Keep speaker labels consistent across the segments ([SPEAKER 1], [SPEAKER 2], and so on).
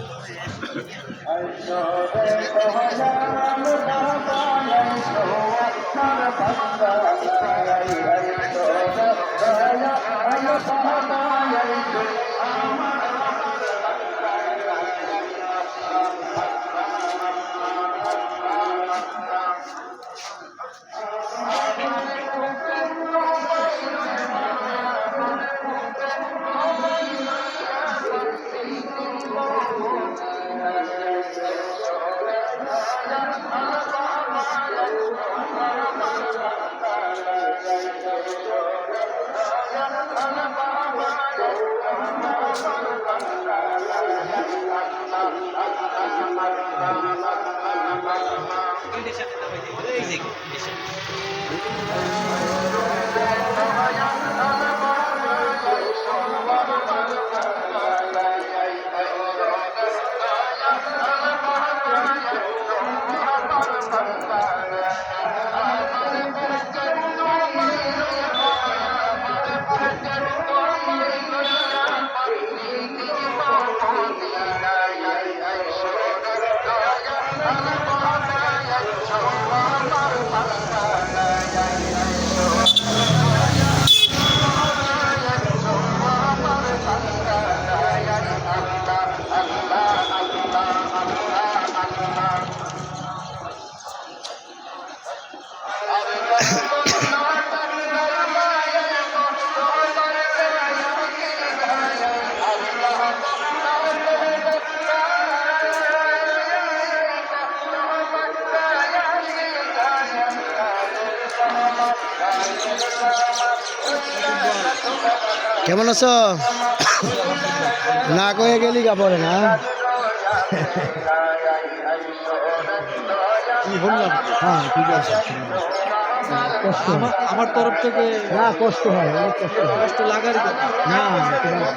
[SPEAKER 1] I'm Thank you. কেমন আছো? না কয়ে গেলি কাপড়ে না? হ্যাঁ ঠিক আছে।
[SPEAKER 2] আমার আমার তরফ থেকে
[SPEAKER 1] না কষ্ট হয় অনেক কষ্ট হয়।
[SPEAKER 2] কথা
[SPEAKER 1] না তোমার-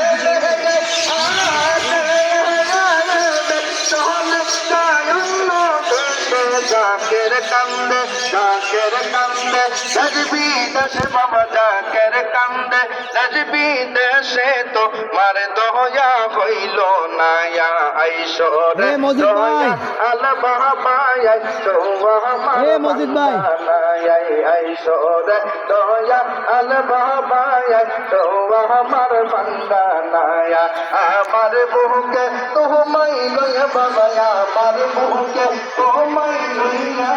[SPEAKER 3] কান্দে সজবি দশ বাবা ডাকের কান্দে সজবি দেশে তো মার দয়া হইল না আইসরে
[SPEAKER 1] ভাই।
[SPEAKER 3] আল বাবা আইসো
[SPEAKER 1] এ মজিদ ভাই।
[SPEAKER 3] আইসরে দয়া আল বাবা আইসো আমার বান্দানায়া আমার বুকে তোমায় লয়া বাবা আমার বুকে তোমায় লইয়া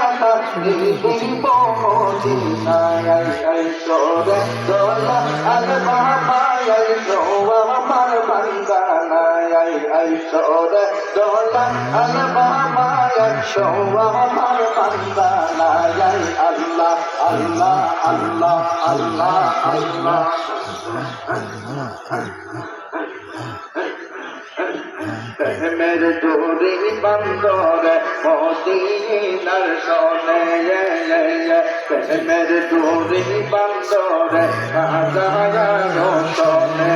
[SPEAKER 3] দিন পৌঁছিনায় আইসরে দয়া আল বাবা আইসো, আমার বান্দানায় আইসরে দয়া আল বাবা আইসো, আমার বান্দানায় আল্লাহ আল্লাহ। আল্লাহ আল্লাহ আল্লাহ। প্রেমের ডোরি বন্দরে মদিনার সনে প্রেমের ডোরি বন্দরে রাজার সনে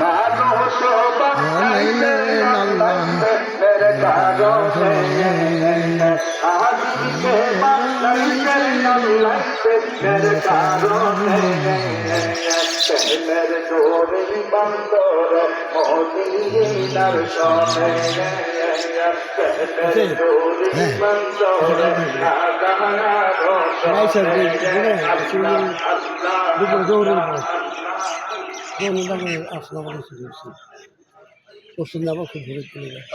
[SPEAKER 3] মানুষ বানাইলে মেরে আজকে বানাইলে নাইতে মেরে কারণে প্রেমের ডোরি বন্দরে মদিনার সনে প্রেমের ডোরি বন্দরে
[SPEAKER 1] নাই স্যার, যে- যে- যে- দুপুরে দৌড়ে আসলে আমার পছন্দ আমার খুব ধরে চলে যায়